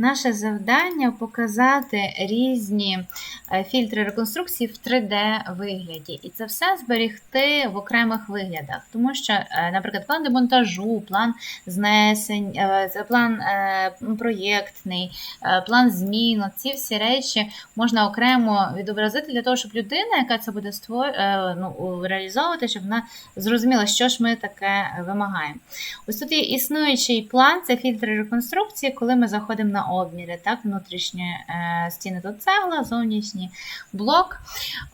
наше завдання показати різні фільтри реконструкції в 3D-вигляді. І це все зберігти в окремих виглядах. Тому що, е, наприклад, план демонтажу, план знесень, е, план е, проєктний, е, план змін, ці всі речі можна окремо відобразити для того, щоб людина, яка це буде створ... е, ну, реалізовувати, щоб вона зрозуміла, що ж ми таке вимагаємо. Ось тут є існуючий план, це фільтри реконструкції, коли ми заходимо на обміри, так, внутрішні е, стіни тут цегла, зовнішній блок.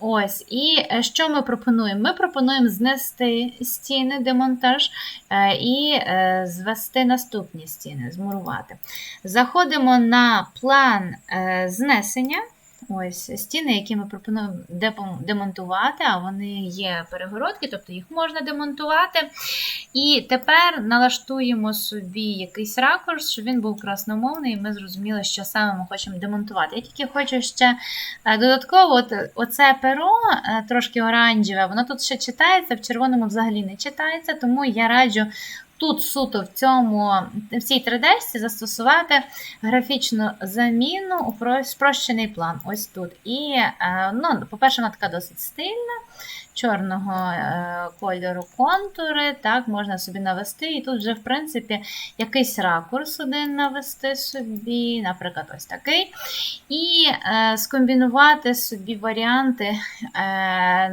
Ось, і е, що ми пропонуємо? Ми пропонуємо знести стіни, демонтаж е, і е, звести наступні стіни, змурувати. Заходимо на план знесення. Ось стіни, які ми пропонуємо демонтувати, а вони є перегородки, тобто їх можна демонтувати. І тепер налаштуємо собі якийсь ракурс, щоб він був красномовний, і ми зрозуміли, що саме ми хочемо демонтувати. Я тільки хочу ще е, додатково, от, оце перо е, трошки оранжеве, воно тут ще читається, в червоному взагалі не читається, тому я раджу. Тут суто в цьому в цій 3D застосувати графічну заміну у спрощений план. Ось тут. І, е, ну, по-перше, вона така досить стильна, чорного е, кольору контури. Так, можна собі навести. І тут вже, в принципі, якийсь ракурс один навести собі, наприклад, ось такий. І е, скомбінувати собі варіанти. Е,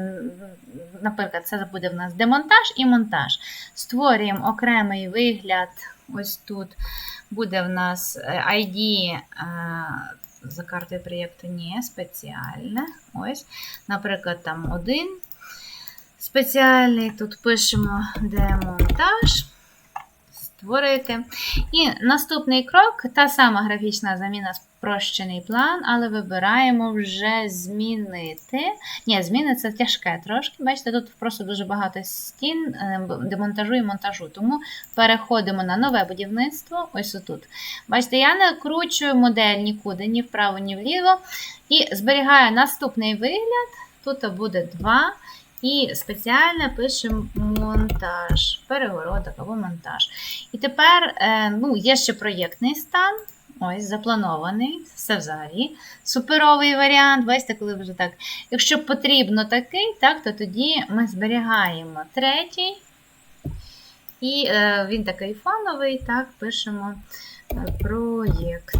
наприклад, це буде в нас демонтаж і монтаж. Створюємо окремий вигляд. Ось тут буде в нас е, ID е, за картою проєкту ні, спеціальне. Ось, наприклад, там один спеціальний. Тут пишемо демонтаж. Створити. І наступний крок та сама графічна заміна спрощений план, але вибираємо вже змінити. Ні, зміни це тяжке трошки. Бачите, тут просто дуже багато стін е, демонтажу і монтажу. Тому переходимо на нове будівництво. Ось отут. Бачите, я не кручую модель нікуди, ні вправо, ні вліво. І зберігаю наступний вигляд. Тут буде 2. І спеціально пишемо монтаж, перегородок або монтаж. І тепер е, ну, є ще проєктний стан. Ось, запланований, все взагалі. Суперовий варіант. Бачите, коли вже так. Якщо потрібно такий, так, то тоді ми зберігаємо третій. І е, він такий фоновий, так, пишемо е, проєкт.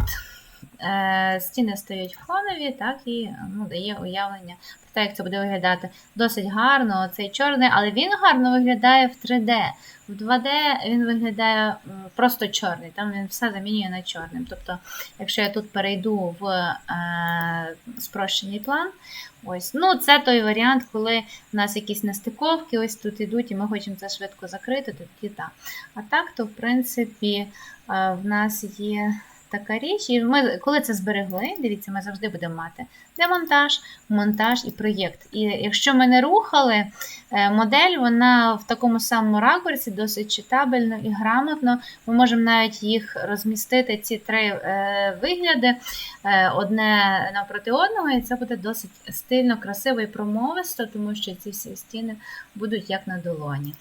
Е, стіни стають фонові, так, і ну, дає уявлення про те, як це буде виглядати. Досить гарно, цей чорний, але він гарно виглядає в 3D. В 2D він виглядає просто чорний, там він все замінює на чорним. Тобто, якщо я тут перейду в е, спрощений план, ось, ну це той варіант, коли в нас якісь нестиковки ось тут ідуть, і ми хочемо це швидко закрити, тоді так. А так, то в принципі е, в нас є така річ. І ми, коли це зберегли, дивіться, ми завжди будемо мати демонтаж, монтаж і проєкт. І якщо ми не рухали е, модель, вона в такому самому ракурсі, досить читабельно і грамотно. Ми можемо навіть їх розмістити, ці три е, вигляди, е, одне напроти одного, і це буде досить стильно, красиво і промовисто, тому що ці всі стіни будуть як на долоні.